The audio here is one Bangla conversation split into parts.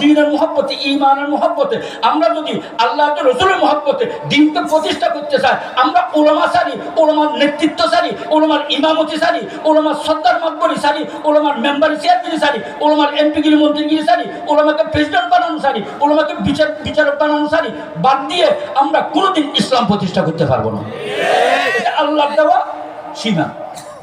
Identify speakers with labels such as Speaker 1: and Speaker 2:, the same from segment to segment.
Speaker 1: দিনের মহব্বতে ইমানের মহব্বতে। আমরা যদি আল্লাহ রসুলের মহব্বতে দিনকে প্রতিষ্ঠা করতে চাই, আমরা সারি ওলামার নেতৃত্ব সারি ওলামার ইমামতি সারি ওলামার সর্দার মাকবরি সারি মেম্বারি সারি ওলামার এমপিগিরি মন্ত্রীগিরি সারি প্রেসিডেন্ট বানানো সারি বিচার, বিচারক বানানো সারি, বাদ দিয়ে আমরা কোনোদিন ইসলাম প্রতিষ্ঠা করতে পারব না। এটা আল্লাহর দেওয়া সীমা।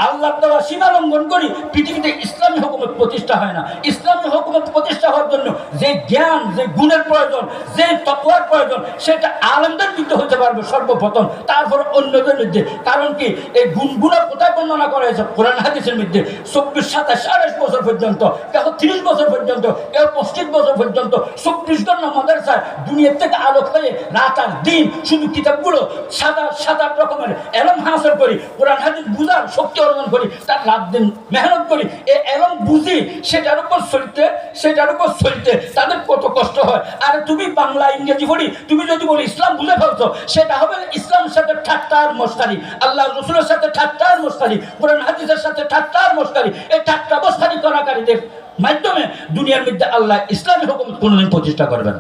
Speaker 1: আল্লাহর দেওয়া সীমা লঙ্ঘন করি পৃথিবীতে ইসলামী হুকুমত প্রতিষ্ঠা হয় না। ইসলামী হুকুমত প্রতিষ্ঠা হওয়ার জন্য যে জ্ঞান, যে গুণের প্রয়োজন, যে তত্ত্বের প্রয়োজন, সেটা আলমদের মধ্যে হতে পারবে সর্বপ্রথম। তারপর অন্যদের মধ্যে। কারণ কি? এই গুণগুলো কোথায় বর্ণনা করা হয়েছে কোরআন হাদিসের মধ্যে। চব্বিশ, সাতাশ, আঠাশ বছর পর্যন্ত কেউ তিরিশ বছর পর্যন্ত কেউ পঁচিশ বছর পর্যন্ত, চব্বিশ ঘণ্টা মাদ্রাসায় দুনিয়ার থেকে আলোক হয়ে রাত আর দিন শুধু কিতাবগুলো সাত আট সাত রকমের এলম হাসিল করি। কোরআন হাদিস বুঝার শক্তি অর্জন করি তার রাত দিন মেহনত করি এ এলম বুঝি সেটার উপর চলতে সেটার উপর চলতে তাদের কত কষ্ট হয়। আর তুমি বাংলা ইংরেজি পড়ি তুমি যদি বলি ইসলাম বুঝে ফেলছো সেটা হবে ইসলামের সাথে ঠাট্টার মস্তারি আল্লাহ রসুলের সাথে ঠাট্টার মস্তারি কোরআন হাদিসের সাথে ঠাট্টার মস্তারি এই ঠাট্টা মস্তারি করাকারীদের মাধ্যমে দুনিয়ার মধ্যে আল্লাহ ইসলামী হুকুম কোনোদিন প্রতিষ্ঠা করবেন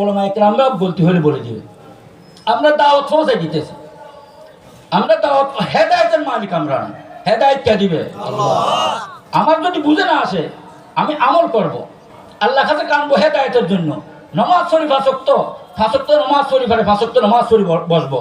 Speaker 1: ওলামা একরামরা বলতে হলে বলে দিবে। আমরা দাওয়াত পৌঁছে দিতেছি। আমরা দাওয়াত হেদায়তের মালিক আমরা হেদায়ত কে দিবে? আমার যদি বুঝে না আসে আমি আমল করব। আল্লাহ কাছে কানবো হেদায়তের জন্য। নমাজ শরীফ আসক্ত ফাঁসক্ত নমাজ শরীফ আরে ফাঁসক্ত নমাজ শরীফ বসবো।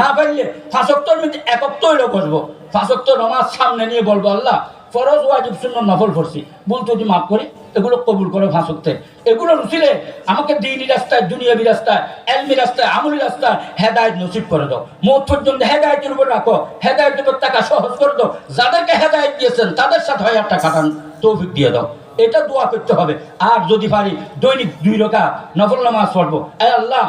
Speaker 1: না পারলে ফাঁসক্তর মধ্যে একত্র হইলেও বসবো। ফাঁসক্ত নমাজ সামনে নিয়ে বলব আল্লাহ ফরজ, ওয়াজিব শূন্য নফল পড়ছি ভুল যদি মাফ করি, এগুলো কবুল করে ফাঁসক্তে এগুলো রুচিলে আমাকে দিনী রাস্তায়, দুনিয়াবি রাস্তায়, এলমি রাস্তায়, আমলি রাস্তায় হেদায়ত নসিব করে দাও। মত পর্যন্ত হেদায়তের উপর রাখো, হেদায়তের উপর টাকা সহজ করে দাও। যাদেরকে হেদায়ত দিয়েছেন, তাদের সাথে হয় একটা কাটান তৌফিক দিয়ে দাও। এটা দোয়া করতে হবে। আর যদি পারি, দৈনিক দুই রকা নফল নামাজ পড়ব। আল্লাহ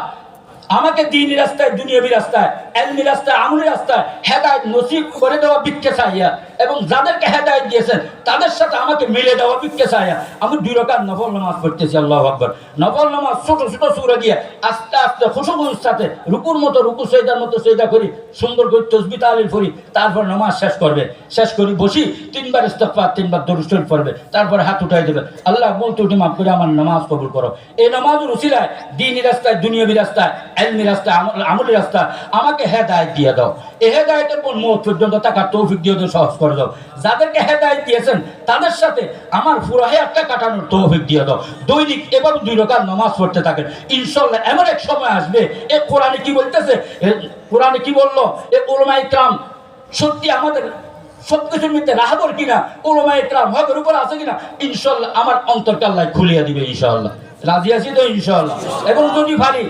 Speaker 1: আমাকে দিনী রাস্তায়, দুনিয়াবি রাস্তায় এলমি রাস্তায় আমলি রাস্তায় হেদায়ত নসিব করে দেওয়া ভিক্ষে চাইয়া এবং যাদেরকে হেদায়ত দিয়েছেন, তাদের সাথে আমাকে মিলে দেওয়া ভিক্ষে চাইয়া আমি দুই রকাত নফল নামাজ পড়তেছি, আল্লাহ আকবর। নফল নামাজ ছোট ছোট সুরে দিয়ে আস্তে আস্তে খুশবুর সাথে রুকুর মতো, রুকু সৈদার মতো সৈদা করি, সুন্দর করে তসবি তালিল করি, তারপর নামাজ শেষ করবে। শেষ করি, বসি, তিনবার ইস্তফা তিনবার দরুস্টল পড়বে, তারপরে হাত উঠাই দেবে। আল্লাহ বলতে উঠে মাফ করে আমার নামাজ কবুল করো। এই নামাজের উসিলায় দিনী রাস্তায়, দুনিয়াবি রাস্তায় এলমি রাস্তায় আমল- রাস্তায় আমাকে হেদায়ত দিয়ে দাও। এই হেদায়তের পর মত পর্যন্ত টাকা তৌফিক দিয়ে দাও, সহজ করে দাও। যাদেরকে হেদায়ত দিয়েছেন, তাদের সাথে আমার পুরো একটা কাটানোর তৌফিক দিয়ে দাও। দৈনিক এবার দুই রকার নামাজ পড়তে থাকেন। ইনশাল্লাহ এমন এক সময় আসবে, এ কোরআনে কি বলতেছে? এ কোরআনে কি বলল? এ ওলমা ইকরাম, সত্যি আমাদের সব কিছুর মধ্যে রাহাবর কিনা? ওলমা ইকরাম হকের উপর আছে কিনা? ইনশাল্লাহ আমার অন্তরকে আল্লাহ খুলিয়ে দিবে ইনশাল্লাহ রাজি আছি তো ইনশাল্লাহ এবং যদি পারি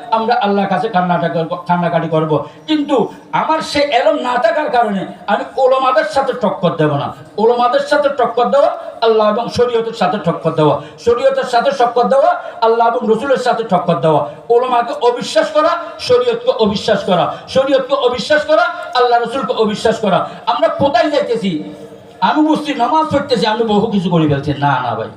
Speaker 1: আমরা আল্লাহর কাছে কান্নাটাকে কান্নাকাটি করব। কিন্তু আমার সে এলম না থাকার কারণে আমি ওলমাদের সাথে টক্কর দেব না। ওলমাদের সাথে টক্কর দেওয়া, আল্লাহ এবং শরীয়তের সাথে টক্কর দেওয়া। শরীয়তের সাথে টক্কর দেওয়া, আল্লাহ এবং রসুলের সাথে টক্কর দেওয়া। ওলমাকে অবিশ্বাস করা, শরীয়তকে অবিশ্বাস করা। শরীয়তকে অবিশ্বাস করা, আল্লাহ রসুলকে অবিশ্বাস করা। আমরা কোথায় যাইতেছি? আমি বুঝছি নামাজ পড়তেছি, আমি বহু কিছু করে ফেলছি। না না ভাই।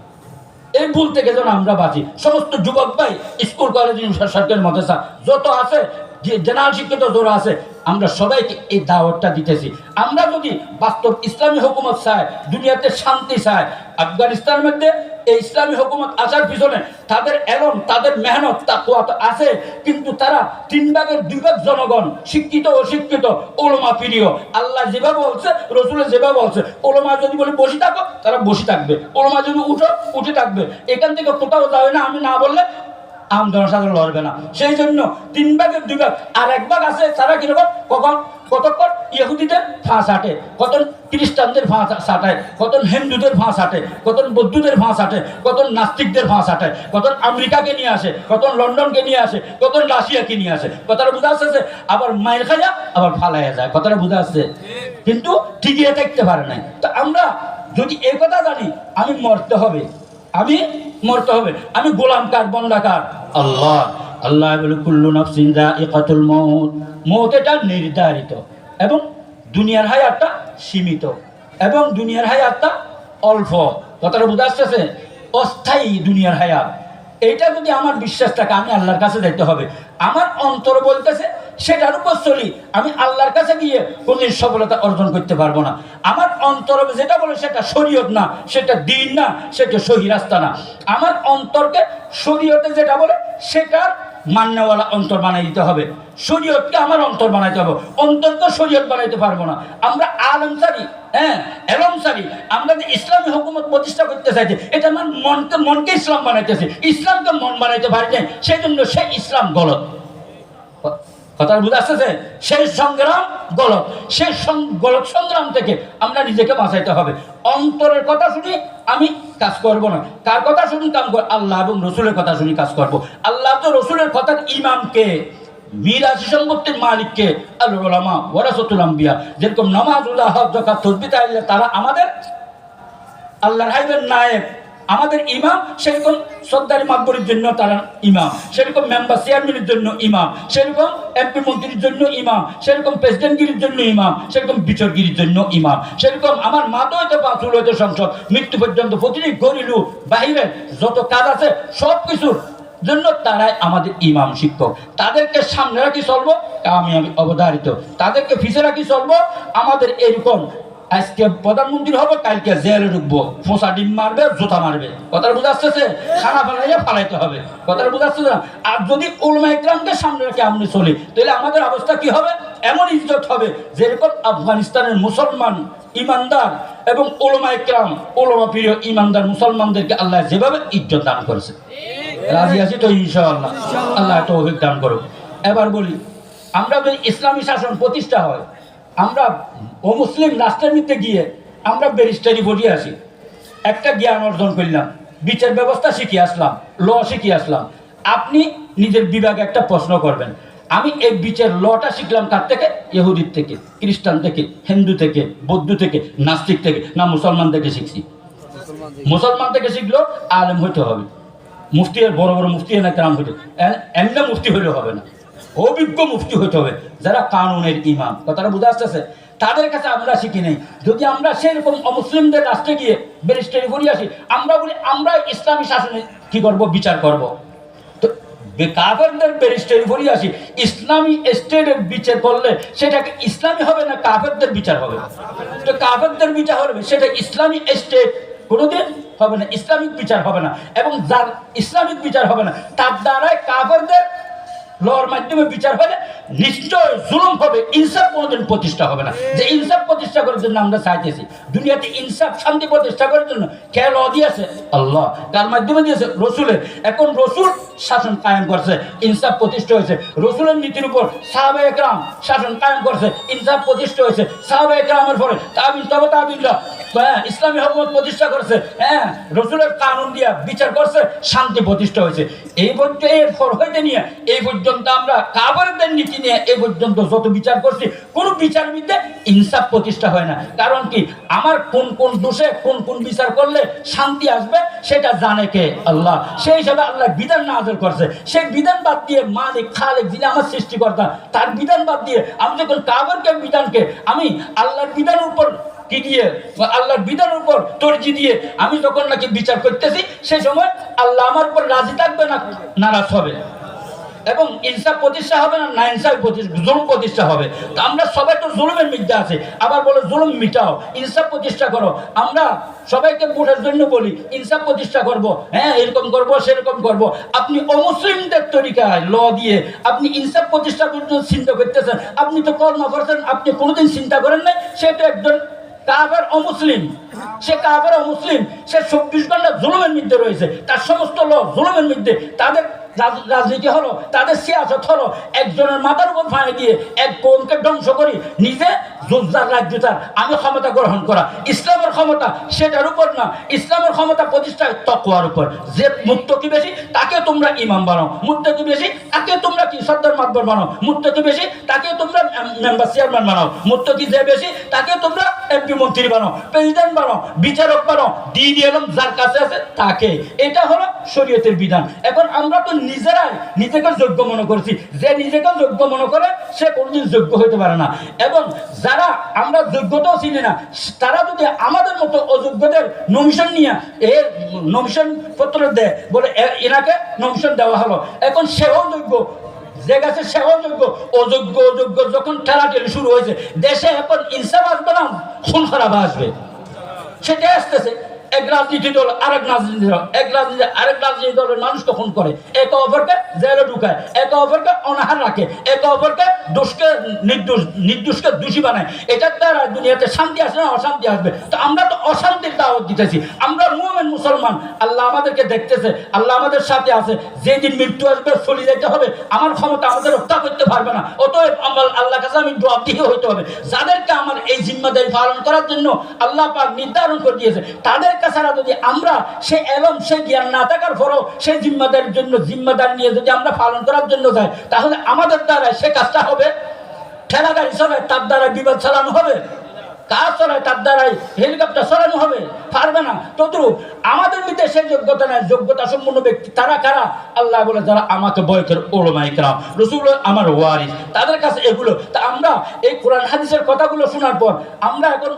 Speaker 1: এই ভুল থেকে যেন আমরা বাঁচি। সমস্ত যুবক ভাই, স্কুল কলেজ সরকারি মাদ্রাসা, যত আছে, যে জেনারেল শিক্ষিত যত আছে, আমরা সবাইকে এই দাওয়াতটা দিতেছি। আমরা যদি বাস্তব ইসলামী হুকুমত চায় দুনিয়াতে শান্তি চায় আফগানিস্তানের মধ্যে এই ইসলামী হুকুমত আসার পিছনে তাদের এলম, তাদের মেহনত তাকুয়া তো আছে, কিন্তু তারা তিন ভাগের দুই ভাগ জনগণ, শিক্ষিত, অশিক্ষিত, ওলমা প্রিয়। আল্লাহ যেভাবে বলছে, রসুলের যেভাবে বলছে, ওলমা যদি বলে বসে থাকো, তারা বসে থাকবে। ওলমা যদি উঠো, উঠে থাকবে। এখান থেকে কোথাও যাবে না, আমি না বললে আম জনসাধারণ লড়বে না। সেই জন্য তিন ভাগের দুই ভাগ, আর এক ভাগ আছে, তারা কীরকম কখন? কতক্ষণ? ইহুদিদের ফাঁস আটে কত খ্রিস্টানদের ফাঁস আটায় কত হিন্দুদের ফাঁস আটে কত বৌদ্ধদের ফাঁস আটে কত নাস্তিকদের ফাঁস আটে কত আমেরিকাকে নিয়ে আসে কত লন্ডনকে নিয়ে আসে কত রাশিয়াকে নিয়ে আসে, কথাটা বোঝা আসছে আবার মায়ের খাজা আবার ফালাইয়া যায়, কথাটা বোঝা আসছে কিন্তু টিকিয়ে থাকতে পারে নাই। তো আমরা যদি এই কথা জানি, আমি মরতে হবে, আমি মরতে হবে, আমি গোলাম কার বন্দাকার আল্লাহ। আল্লাহ বলে, কুল্লু নফসিন যায়িকাতুল মউত। মউত এটা নির্ধারিত। এবং দুনিয়ার হায়াতটা সীমিত, এবং দুনিয়ার হায়াতটা অল্প। কথাটা বুঝা আসতেছে? অস্থায়ী দুনিয়ার হায়াত। এইটা যদি আমার বিশ্বাস থাকে, আমি আল্লাহর কাছে যেতে হবে। আমার অন্তর বলতেছে, সেটার উপর চলি আমি আল্লাহর কাছে গিয়ে কোনদিন সফলতা অর্জন করতে পারব না। আমার অন্তর যেটা বলে, সেটা শরীয়ত না, সেটা দিন না, সেটা সহি রাস্তা না। আমার অন্তরকে শরীয়তে যেটা বলে, সেটার মান্যওয়ালা অন্তর বানাই দিতে হবে। শরীয়তকে আমার অন্তর বানাইতে হবে। অন্তর তো শরীয়ত বানাইতে পারব না। আমরা আলমসারি হ্যাঁ এলমসারি, আমরা যে ইসলামী হুকুমত প্রতিষ্ঠা করতে চাইছি, এটা আমার মনকে মনকে ইসলাম বানাইতেছে। ইসলামকে মন বানাইতে পারি সেই জন্য সে ইসলাম গলত। কথা বুঝে আসতেছে সেই সংগ্রাম গলত সেই গলত সংগ্রাম থেকে আমরা নিজেকে বাঁচাইতে হবে। অন্তরের কথা শুনি আমি কাজ করব না। কার কথা শুনি কাম কর আল্লাহ এবং রসুলের কথা শুনি কাজ করব। আল্লাহ তো রসুলের কথার ইমামকে মিরাজি সম্পত্তির মালিককে আল্লামা ওরাসতুল যেরকম নামাজ উল্লাহ জকাত তসবি তারা আমাদের আল্লাহর হাইবের নায়েব। আমাদের ইমাম সেরকম সর্দারি মাকবরের জন্য তারা ইমাম, সেরকম মেম্বার চেয়ারম্যানের জন্য ইমাম, সেরকম এমপি মন্ত্রীর জন্য ইমাম, সেরকম প্রেসিডেন্টগিরির জন্য ইমাম, সেরকম বিচারগিরির জন্য ইমাম, সেরকম আমার মাতো হইতে পাঁচুল হইতে সংসদ, মৃত্যু পর্যন্ত প্রতিটি গরিলু বাহিরে যত কাজ আছে সব কিছুর জন্য তারাই আমাদের ইমাম শিক্ষক। তাদেরকে সামনে রাখি চলবো আমি অবধারিত। তাদেরকে পিছে রাখি চলবো, আমাদের এরকম আজকে প্রধানমন্ত্রী হবে, কালকে জেলে ঢুকবো। ফোঁসা ডিম মারবে, জুতা মারবে। কথাটা বুঝা আসতেছে খানা ফেলাইয়া ফালাইতে হবে। কথাটা বুঝা আসতেছে না? আর যদি উলমা ইকরামকে সামনে রেখে আমরা চলি, তাহলে আমাদের অবস্থা কি হবে? এমন ইজ্জত হবে যেরকম আফগানিস্তানের মুসলমান ইমানদার এবং ওলমা ইকরাম ওলমা প্রিয় ইমানদার মুসলমানদেরকে আল্লাহ যেভাবে ইজ্জত দান করেছে। রাজি আছি তো ইনশাআল্লাহ। আল্লাহ তৌফিক দান করুক। এবার বলি, আমরা যদি ইসলামী শাসন প্রতিষ্ঠা হয় আমরা ও মুসলিম রাষ্ট্রের মধ্যে গিয়ে আমরা ব্যারিস্টারি পড়িয়ে আসি একটা জ্ঞান অর্জন করলাম, বিচার ব্যবস্থা শিখিয়ে আসলাম ল শিখিয়ে আসলাম। আপনি নিজের বিভাগে একটা প্রশ্ন করবেন, আমি এই বিচার লটা শিখলাম কার থেকে? ইহুদির থেকে, খ্রিস্টান থেকে, হিন্দু থেকে, বৌদ্ধ থেকে, নাস্তিক থেকে, না মুসলমান থেকে শিখছি। মুসলমান থেকে শিখলো, আলেম হইতে হবে। মুফতি বড় বড় মুফতি না কেরাম হইতে এমনি মুফতি হইলে হবে না। অভিজ্ঞ মুফতি হতে হবে, যারা কানুনের ইমাম। কথাটা বুঝা আসতেছে। তাদের কাছে আমরা শিখি নাই। যদি আমরা সেরকম অমুসলিমদের রাষ্ট্রে গিয়ে ব্যারিস্টারি করি আসি, আমরা বলি আমরা ইসলামী শাসনে কি করব? বিচার করব। কাফেরদের ব্যারিস্টারি করি আসি, ইসলামী স্টেটের বিচার করলে সেটাকে ইসলামী হবে না কাফেরদের বিচার হবে? তো কাফেরদের বিচার হবে, সেটা ইসলামী স্টেট কোনোদিন হবে না, ইসলামিক বিচার হবে না। এবং যার ইসলামিক বিচার হবে না, তার দ্বারাই কাফেরদের লর মাধ্যমে বিচার হলে নিশ্চয় জুলুম হবে, ইনসাফ কোনোদিন প্রতিষ্ঠা হবে না। যে ইনসাফ প্রতিষ্ঠা করার জন্য আমরা চাইতেছি, দুনিয়াতে ইনসাফ, শান্তি প্রতিষ্ঠা করার জন্য কে ল দিয়েছে? আল্লাহ। তার মাধ্যমে দিয়েছে রসুলের। এখন রসুল শাসন কায়েম করছে, ইনসাফ প্রতিষ্ঠা হয়েছে। রসুলের নীতির উপর সাহাবা একরাম শাসন কায়েম করছে, ইনসাফ প্রতিষ্ঠা হয়েছে সাহাবা একরামের পরে। তাবিন, তবে তাবিনরা হ্যাঁ ইসলামী হকমত প্রতিষ্ঠা করছে। হ্যাঁ রসুলের কানুন দিয়া বিচার করছে, শান্তি প্রতিষ্ঠা হয়েছে। এই পর্যন্ত, এর ফর হইতে নিয়ে, এই পর্যন্ত আমরা কাবারদের নীতি নিয়ে এই পর্যন্ত যত বিচার করছি, কোনো বিচার বিদ্যে ইনসাফ প্রতিষ্ঠা হয় না। কারণ কি, আমার কোন কোন দোষে কোন কোন বিচার করলে শান্তি আসবে, সেটা জানে কে? আল্লাহ। সেই হিসাবে আল্লাহ বিধান নাজল করছে। সেই বিধান বাদ দিয়ে মালিক খালেক যিনি আমার সৃষ্টিকর্তা, তার বিধান বাদ দিয়ে আমি যখন কাবারকে বিধানকে, আমি আল্লাহর বিধানের উপর কি দিয়ে? বা আল্লাহর বিধানের উপর তর্জি দিয়ে আমি যখন নাকি বিচার করতেছি সেই সময় আল্লাহ আমার উপর রাজি থাকবে না, নারাজ হবে। এবং ইনসাফ প্রতিষ্ঠা হবে না না ইনসাফ প্রতিষ্ঠা, জুলুম প্রতিষ্ঠা হবে। তো আমরা সবাই তো জুলুমের মধ্যে আছে। আবার বলো জুলুম মিটাও, ইনসাফ প্রতিষ্ঠা করো। আমরা সবাইকে ভোটের জন্য বলি, ইনসাফ প্রতিষ্ঠা করব। হ্যাঁ এরকম করব, সেরকম করব। আপনি অমুসলিমদের তরিকায় ল দিয়ে আপনি ইনসাফ প্রতিষ্ঠা করতে চিন্তা করতেছেন। আপনি তো কর্ম করছেন আপনি কোনোদিন চিন্তা করেন নাই? সে তো একজন কাবার অমুসলিম সে কাবার অমুসলিম সে চব্বিশ ঘণ্টা জুলুমের মধ্যে রয়েছে। তার সমস্ত লোক জুলুমের মধ্যে, তাদের রাজ- রাজনীতি হলো, তাদের সিয়াসত হলো। একজনের মাথার উপর ফাঁড়ে দিয়ে এক কোনকে ধ্বংস করি, নিজে যোদ্ধার রাজ্যটার আমি ক্ষমতা গ্রহণ করা। ইসলামের ক্ষমতা সেটার উপর না, ইসলামের ক্ষমতা প্রতিষ্ঠা তকওয়ার উপর। যে মুক্ত কি বেশি? তাকে তোমরা ইমাম বানাও। মুক্ত কি বেশি? তাকে তোমরা কি সর্দার মাতবর বানাও? মুক্ত কি বেশি? তাকে তোমরা মেম্বার চেয়ারম্যান বানাও। মুক্ত কি যে বেশি? তাকে তোমরা এমপি মন্ত্রী বানো প্রেসিডেন্ট বানো বিচারক বানো দিয়ে দিয়ে এলাম যার কাছে আছে, তাকে। এটা হলো শরীয়তের বিধান। এখন আমরা তো নিজেরাই নিজেকে যোগ্য মনে করছি। যে নিজেকে যোগ্য মনে করে, সে কোনোদিন যোগ্য হতে পারে না। এবং যারা আমরা যোগ্যতাও চিনি না। তারা যদি আমাদের মতো অযোগ্যদের নমিশন নিয়ে এর নমিশন পত্র দেয়, বলে এনাকে নমিশন দেওয়া হলো। এখন সেও যোগ্য, যে গেছে সেও যোগ্য। অযোগ্য অযোগ্য যখন ঠেলাঠেলি শুরু হয়েছে, দেশে এখন ইনসাফ আসবে না খুন খারাপ আসবে। সেটা আসতেছে। এক আরেক এক আরেক রাজনীতি দলের মানুষ তখন করে? অপরকে জেলে ঢুকায় অপরকে অনাহার রাখে অপরকে দোষকে নির্দোষ, নির্দোষকে দোষী বানায়। এটার দ্বারা দুনিয়াতে শান্তি আসবে না, অশান্তি আসবে। তো আমরা তো অশান্তির দাওয়াত দিতেছি। আমরা মুমেন, মুসলমান। আল্লাহ আমাদেরকে দেখতেছে, আল্লাহ আমাদের সাথে আছে। যেদিন মৃত্যু আসবে, চলে যেতে হবে। আমার ক্ষমতা আমাদের রক্ষা করতে পারবে না। অতএব আমার আল্লাহ কাছে আমি জবাবদিহি হইতে হবে। যাদেরকে আমার এই জিম্মাদারি পালন করার জন্য আল্লাহ পাক নির্ধারণ করে দিয়েছে তাদের ছাড়া যদি আমরা সে এলম, সে জ্ঞান না থাকার ফলেও সে জিম্মাদারির জন্য জিম্মাদার নিয়ে যদি আমরা পালন করার জন্য যাই, তাহলে আমাদের দ্বারা সে কাজটা হবে। ঠেলাগাড়ি চলে, তার দ্বারা বিবাদ চালানো হবে। কার চলায় তার দ্বারাই হেলিকপ্টার চালানো হবে। পারবে না। আমাদের মধ্যে সেই যোগ্যতা নাই যোগ্যতা সম্পন্ন ব্যক্তি তারা কারা? আল্লাহ বলে, যারা আমাকে ভয় করে রসুল আমার ওয়ারিস। তাদের কাছে এগুলো। তা আমরা এই কোরআন হাদিসের কথাগুলো শোনার পর আমরা এখন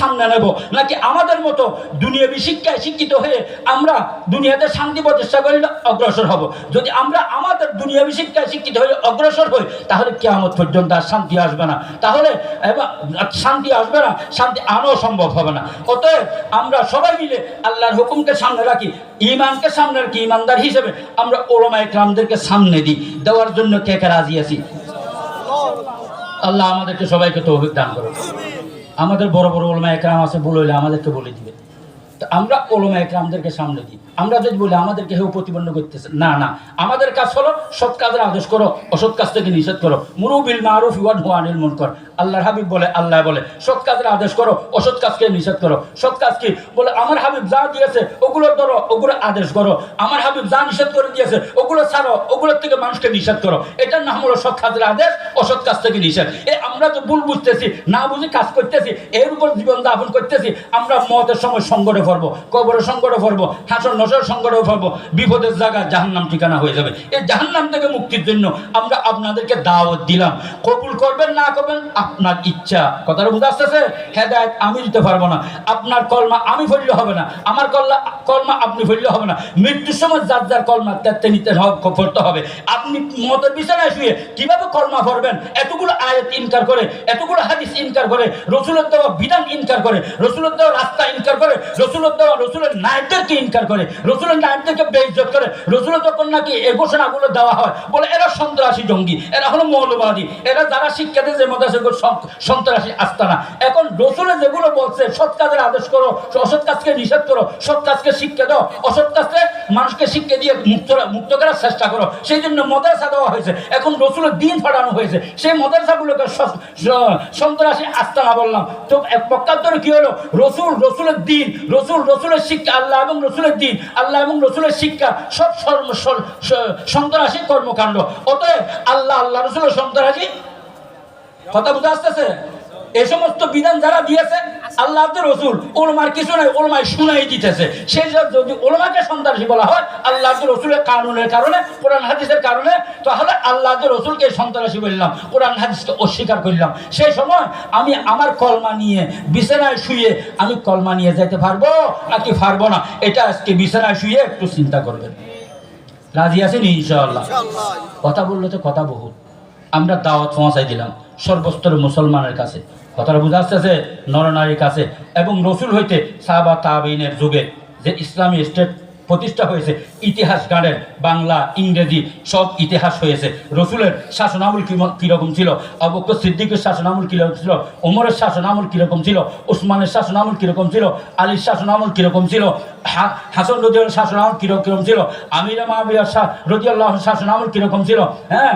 Speaker 1: সামনে নেব। নাকি আমাদের মতো দুনিয়াবি শিক্ষায় শিক্ষিত হয়ে আমরা দুনিয়াতে শান্তি প্রতিষ্ঠা করলে অগ্রসর হব? যদি আমরা আমাদের দুনিয়াবি শিক্ষায় শিক্ষিত হয়ে অগ্রসর হই, তাহলে কেমন পর্যন্ত আর শান্তি আসবে না। তাহলে এবার শান্তি আসবে না, শান্তি আনাও সম্ভব হবে না। অতএব আমরা সবাই মিলে আল্লাহর হুকুমকে সামনে রাখি। ইমানকে সামনে রাখি ইমানদার হিসেবে আমরা ওলমা ইকরামদেরকে সামনে দিই। দেওয়ার জন্য কে কে রাজি আছি? আল্লাহ আমাদেরকে সবাইকে তো অভিজ্ঞান করুন আমাদের বড় বড় ওলমা একরাম আছে বলে আমাদেরকে বলে দিবে আমরা ওলমা একরামদেরকে সামনে দিই। আমরা যদি বলি, আমাদেরকে হেউ প্রতিপন্ন করতেছে। না না। আমাদের কাজ হলো সৎ কাজের আদেশ করো, অসৎ কাজ থেকে নিষেধ করো। মুরুবিল মারুফ ইওয়ান হুয়ানিল মুনকর। আল্লাহর হাবিব বলে, আল্লাহ বলে, সৎ কাজের আদেশ করো, অসৎ কাজকে নিষেধ করো। সৎ কাজ কি? বলে, আমার হাবিব যা দিয়েছে, ওগুলো ধরো, ওগুলো আদেশ করো। আমার হাবিব যা নিষেধ করে দিয়েছে, ওগুলো ছাড়ো, ওগুলোর থেকে মানুষকে নিষেধ করো। এটার নাম হলো সৎ কাজের আদেশ, অসৎ কাজ থেকে নিষেধ। এ আমরা তো ভুল বুঝতেছি, না বুঝে কাজ করতেছি, এর উপর জীবন যাপন করতেছি, আমরা মতের সময় সংকটে পড়ব কবরের সংকটে পড়ব হাসর নসর সংকটে পড়ব বিপদের জায়গা জাহান্নাম ঠিকানা হয়ে যাবে। এই জাহান্নাম থেকে মুক্তির জন্য আমরা আপনাদেরকে দাওয়াত দিলাম। কবুল করবেন, না করবেন, আপনার ইচ্ছা। কথাটা বুঝে আসতেছে? হেদায়ত আমি দিতে পারব না। আপনার কলমা আমি ফেললে হবে না। আমার কল্লা, কলমা আপনি ফেললে হবে না। মৃত্যুর সময় যার যার কলমা তেতে নিতে পড়তে হবে। আপনি মতের বিছানায় শুয়ে কীভাবে কলমা পড়বেন এতগুলো আয়াত ইনকার করে, এতগুলো হাদিস ইনকার করে, রসুলের দেওয়া বিধান ইনকার করে, রসুলের দেওয়া রাস্তা ইনকার করে রসুলের রসুলের নায়কদেরকে ইনকার করে, রসুলের নায়কদেরকে বেইজ্জত করে যখন নাকি এ ঘোষণাগুলো দেওয়া হয়, বলে এরা সন্ত্রাসী জঙ্গি, এরা হলো মৌলবাদী, এরা যারা শিক্ষা দিয়েছে মধ্যে সেগুলো সন্ত- সন্ত্রাসী আস্তানা। এখন রসুলে যেগুলো বলছে, সৎ কাজের আদেশ করো, অসৎ কাজকে নিষেধ করো, সৎ কাজকে শিক্ষা দাও, অসৎ কাজকে মানুষকে শিক্ষা দিয়ে মুক্ত মুক্ত করার চেষ্টা করো, সেই জন্য মদারসা দেওয়া হয়েছে। এখন রসুলের দিন ফাটানো হয়েছে। সেই মদারসাগুলোকে সন্ত্রাসী আস্তানা বললাম। তো এক পক্ষান্তরে কি হলো? রসুল, রসুলের দিন রসুল রসুলের শিক্ষা, আল্লাহ এবং রসুলের দিন, আল্লাহ এবং রসুলের শিক্ষা, সব সন্ত্রাসী কর্মকাণ্ড। অতএব আল্লাহ আল্লাহ, রসুলের সন্ত্রাসী? কথা বুঝে আসতেছে? এই সমস্ত বিধান যারা দিয়েছে আল্লাহ রসুল ওলমার কিছু নাই ওলমায় শুনাই দিতেছে। সেই যদি ওলমাকে সন্ত্রাসী বলা হয় আল্লাহ রসুলের কানুনের কারণে কোরআন হাদিসের কারণে তাহলে আল্লাহ রসুলকে সন্ত্রাসী বললাম কোরআন হাদিসকে অস্বীকার করলাম। সেই সময় আমি আমার কলমা নিয়ে বিছানায় শুয়ে আমি কলমা নিয়ে যেতে পারব নাকি পারব না? এটা আজকে বিছানায় শুয়ে একটু চিন্তা করবেন। রাজি আছেন ইনশাআল্লাহ? কথা বললে তো কথা বহুত। আমরা দাওয়াত পৌঁছাই দিলাম সর্বস্তর মুসলমানের কাছে। কথাটা বুঝা আসতেছে, নরনারীর কাছে। এবং রসুল হইতে সাহাবা তাবিনের যুগে যে ইসলামী স্টেট প্রতিষ্ঠা হয়েছে, ইতিহাস গানের, বাংলা, ইংরেজি, সব ইতিহাস হয়েছে। রসুলের শাসনামল কীরকম ছিল? অবক্ষ সিদ্দিকের শাসনামল কীরকম ছিল? ওমরের শাসনামল কীরকম ছিল? উসমানের শাসনামল কীরকম ছিল? আলীর শাসনামল কীরকম ছিল? হাসান রদিয়াল শাসনামল কীরকম ছিল? আমিরা মাহবিয়া রদিয়াল্লাহ শাসনামল কীরকম ছিল? হ্যাঁ?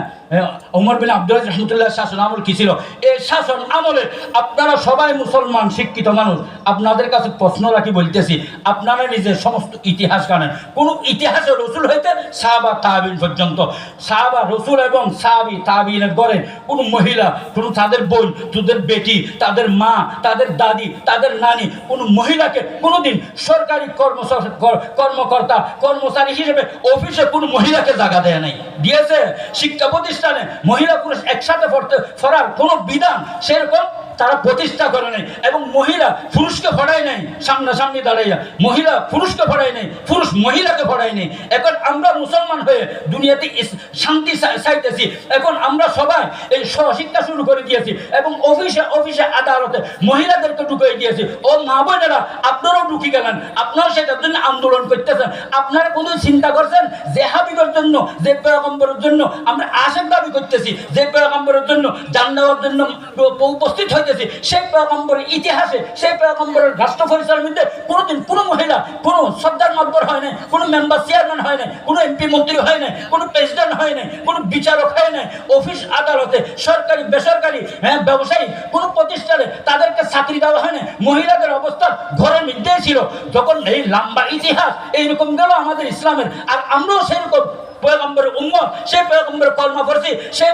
Speaker 1: ওমর বিন আব্দুল রহমতুল্লাহ শাসন আমল কি ছিল? এই শাসন আমলে আপনারা সবাই মুসলমান, শিক্ষিত মানুষ। আপনাদের কাছে প্রশ্ন রাখি, বলতেছি, আপনারা নিজের সমস্ত ইতিহাস জানেন। কোন ইতিহাসে রসুল হইতে সাহাবা, তাহাবিন পর্যন্ত। সাহাবা, রসুল এবং সাহাবি, তাহাবিনের গড়ে কোন মহিলা, কোন তাদের বোন, তাদের বেটি, তাদের মা, তাদের দাদি, তাদের নানি, কোন মহিলাকে কোনোদিন সরকারি কর্মকর্তা, কর্মচারী হিসেবে অফিসে কোনো মহিলাকে জায়গা দেয় নাই। দিয়েছে শিক্ষা প্রতিষ্ঠানে মহিলা পুরুষ একসাথে পড়তে ফরার কোনো বিধান সেরকম? তারা প্রতিষ্ঠা করে নাই এবং মহিলা পুরুষকে পড়ায় নাই, সামনাসামনি দাঁড়াইয়া। মহিলা পুরুষকে পড়ায় নাই, পুরুষ মহিলাকে পড়ায় নাই। এখন আমরা মুসলমান হয়ে দুনিয়াতে শান্তি চাইতেছি। এখন আমরা সবাই এই স্বশিক্ষা শুরু করে দিয়েছি এবং অফিসে অফিসে আদালতে মহিলাদেরকে ঢুকিয়ে দিয়েছি। ও মা বোনেরা, আপনারাও ঢুকি গেলেন। আপনারাও সেটার জন্য আন্দোলন করতেছেন। আপনারা কোনো চিন্তা করছেন যে হাবিবের জন্য, যে পেগম্বরের জন্য আমরা আশেক দাবি করতেছি, যে পেগম্বরের জন্য জান দেওয়ার জন্য উপস্থিত হইতেছি সেই পেগম্বরের ইতিহাসে, সেই পেগম্বরের রাষ্ট্র পরিচালনার মধ্যে কোনোদিন কোনো মহিলা, কোনো সর্দার মাতবর হয় নাই, কোনো মেম্বার চেয়ারম্যান হয় নাই, কোনো এমপি মন্ত্রী হয় নাই, কোনো প্রেসিডেন্ট হয় নাই, কোনো বিচারক হয় নাই, অফিস, আদালতে, সরকারি, বেসরকারি হ্যাঁ ব্যবসায়ী, কোনো প্রতিষ্ঠানে তাদেরকে চাকরি দেওয়া হয় না মহিলাদের অবস্থা ঘরের মধ্যেই ছিল। যখন এই লম্বা ইতিহাস এইরকম গেল আমাদের ইসলামের, আর আমরাও সেরকম পয়গম্বরের উম্মত, সেই পয়গম্বরের কলমা পড়ছি সেই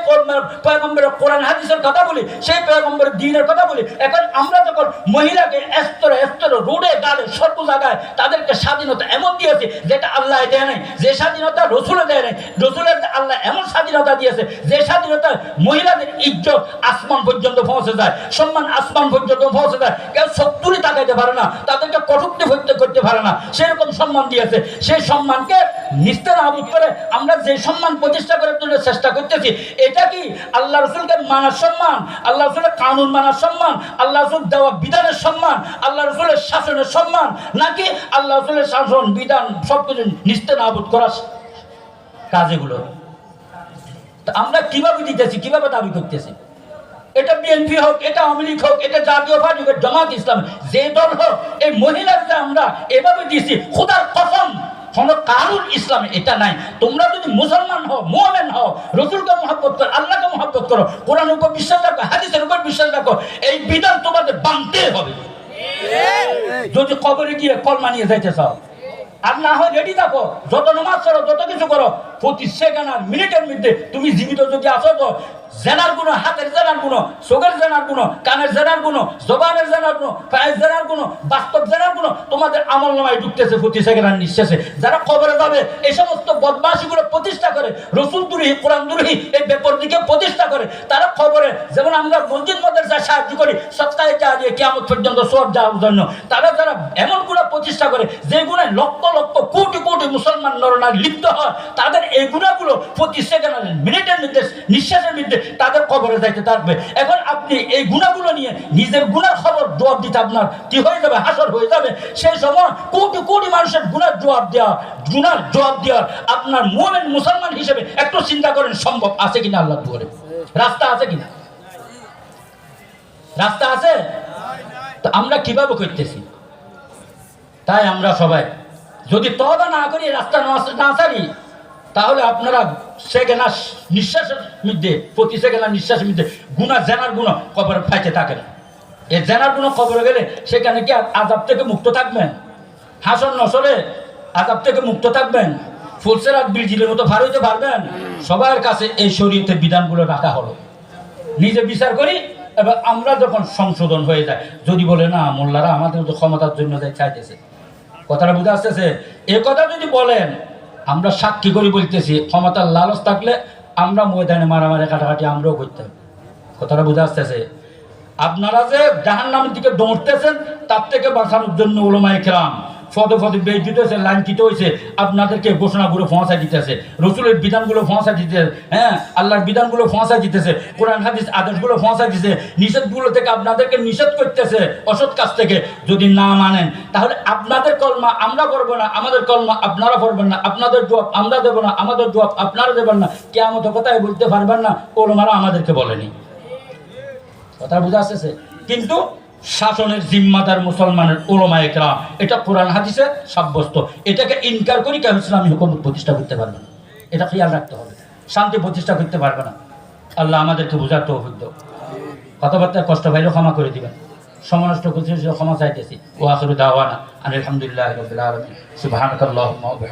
Speaker 1: পয়গম্বরের কোরআন, হাদিসের কথা বলি, সেই পয়গম্বরের দিনের কথা বলি। এখন আমরা যখন মহিলাকে স্তরে স্তরে রোডে, গাড়ে সর্ব জায়গায় তাদেরকে স্বাধীনতা এমন দিয়েছে যেটা আল্লাহ দেয় নাই, যে স্বাধীনতা রসুলে দেয় নাই, রসুলের আল্লাহ এমন স্বাধীনতা দিয়েছে যে স্বাধীনতা মহিলাদের ইজ্জত আসমান পর্যন্ত পৌঁছে যায়, সম্মান আসমান পর্যন্ত পৌঁছে যায়। কেউ সত্তরই তাকাইতে পারে না, তাদেরকে কটুক্তি করতে পারে না। সেরকম সম্মান দিয়েছে। সেই সম্মানকে নিস্তে নাবুদ করে আমরা যে সম্মান প্রতিষ্ঠা করার জন্য চেষ্টা করতেছি, এটা কি আল্লাহ রসুলকে মানার সম্মান, আল্লাহ রসুলের কানুন মানার সম্মান, আল্লাহ রসুল দেওয়া বিধানের সম্মান, আল্লাহ রসুলের শাসনের সম্মান, নাকি আল্লাহ রসুলের শাসন, বিধান সব কিছু নিস্তে নাবুদ করার কাজ এগুলো? তা আমরা কীভাবে দিতেছি, কীভাবে দাবি করতেছি? এটা বিএনপি হোক, এটা আওয়ামী লীগ হোক, এটা জাতীয় পার্টি হোক, জামাত ইসলাম, যে দল হোক, এই মহিলাদের আমরা এভাবে দিছি খোদার কসম। কোন কারণ ইসলামে এটা নাই। তোমরা যদি মুসলমান হও, মোমেন হও, রসুলকে মহব্বত করো, আল্লাহকে মহব্বত করো কোরআন উপর বিশ্বাস রাখো, হাদিসের উপর বিশ্বাস রাখো, এই বিধান তোমাদের বানতে হবে। যদি কবরে গিয়ে কলমা নিয়ে যাইতে চাও, আর না হয় রেডি থাকো, যত নমাজ করো যত কিছু করো প্রতি সেকেন্ড মিনিটের মধ্যে তুমি জীবিত যদি আসো তো জেনার হাতের জেনার চোখের জেনার কানের জেনার জবানের জেনার পায়ের জেনার বাস্তব জেনার তোমাদের আমল নামায় ঢুকতেছে প্রতি সেকেন্ড নিঃশ্বাসে। যারা কবরে যাবে, এই সমস্ত বদমাশিগুলো প্রতিষ্ঠা করে, রসুল দুরহি কোরআন দুরহি এই বেপর দিকে প্রতিষ্ঠা করে, তারা খবরে যেমন আমরা মসজিদ মাদ্রাসা সাহায্য করি, সপ্তাহে যা দিয়ে কেমন পর্যন্ত সব যাওয়ার জন্য, তারা যারা এমন গুণা প্রতিষ্ঠা করে, যে লক্ষ লক্ষ কোটি কোটি মুসলমান নরনারী লিপ্ত হয়, তাদের এই গুণাগুলো প্রতি সেকেন্ড মিনিটের নির্দেশ নিঃশ্বাসের মধ্যে তাদের কবরে যাইতে থাকবে। এখন আপনি এই গুণাগুলো নিয়ে নিজের গুণার খবর জবাব দিতে আপনার কি হয়ে যাবে? হাসর হয়ে যাবে। সেই সময় কোটি কোটি মানুষের গুণার জবাব দেওয়া গুণার জবাব দেওয়ার আপনার মোমেন মুসলমান হিসেবে একটু চিন্তা করেন, সম্ভব আছে কিনা আল্লাহ করে রাস্তা আছে কিনা? রাস্তা আছে? তো আমরা কীভাবে করতেছি? তাই আমরা সবাই, যদি তবা না করি, রাস্তা না- ছাড়ি তাহলে আপনারা সেকেন্ড নিঃশ্বাসের মধ্যে, প্রতি সেকেন্ড নিঃশ্বাসের মধ্যে গুণা, জেনার গুণ কবরে ফাইতে থাকেন এই জেনার গুণ কবরে গেলে সেখানে কি আজাব থেকে মুক্ত থাকবেন? হাসন নসরে আজাব থেকে মুক্ত থাকবেন? ফুলসেরাত বিজিলের মতো ভার হইতে পারবেন? সবার কাছে এই শরীয়তের বিধানগুলো রাখা হলো। নিজে বিচার করি, এবার আমরা যখন সংশোধন হয়ে যায়, যদি বলে, না, মোল্লারা আমাদের তো ক্ষমতার জন্য চাইতেছে। কথাটা বুঝে আসতেছে? এ কথা যদি বলেন আমরা সাক্ষী করি বলতেছি, ক্ষমতার লালচ থাকলে আমরা ময়দানে মারামারি কাটাকাটি আমরাও করতাম। কথাটা বুঝে আসতেছে। আপনারা যে জাহান নামের দিকে দৌড়তেছেন, তার থেকে বাঁচানোর জন্য ওলমায় খেলাম ফদে ফদে বেজিত হয়েছে লাঞ্ছিত হয়েছে আপনাদেরকে ঘোষণাগুলো ফোঁসা দিতেছে, রসুলের বিধানগুলো ফোঁসা দিতেছে হ্যাঁ আল্লাহর বিধানগুলো ফোঁসা দিতেছে, কোরআন, হাদিস আদেশগুলো ফোঁসা দিতেছে, নিষেধগুলো থেকে আপনাদেরকে নিষেধ করতেছে, অসৎ কাজ থেকে যদি না মানেন, তাহলে আপনাদের কলমা আমরা করব না, আমাদের কলমা আপনারা করবেন না, আপনাদের জবাব আমরা দেবো না, আমাদের জবাব আপনারা দেবেন না কেমন কথাই বলতে পারবেন না, ওলমারা আমাদেরকে বলেনি। কথা বুঝা আসতেছে? কিন্তু শাসনের জিম্মাদার মুসলমানের ওলমা একরাম এটা কোরআন হাদিসে সাব্যস্ত। এটাকে ইনকার করি কেউ ইসলামী হুকুমত প্রতিষ্ঠা করতে পারবে না? এটা খেয়াল রাখতে হবে। শান্তি প্রতিষ্ঠা করতে পারবে না। আল্লাহ আমাদেরকে বোঝার তৌফিক দাও। কথাবার্তা কষ্ট পাইলেও ক্ষমা করে দিবেন। সমনষ্ট করতে ক্ষমা চাইতেছি। ও আখিরু দাওয়ানা আলহামদুলিল্লাহ বিহামদিকা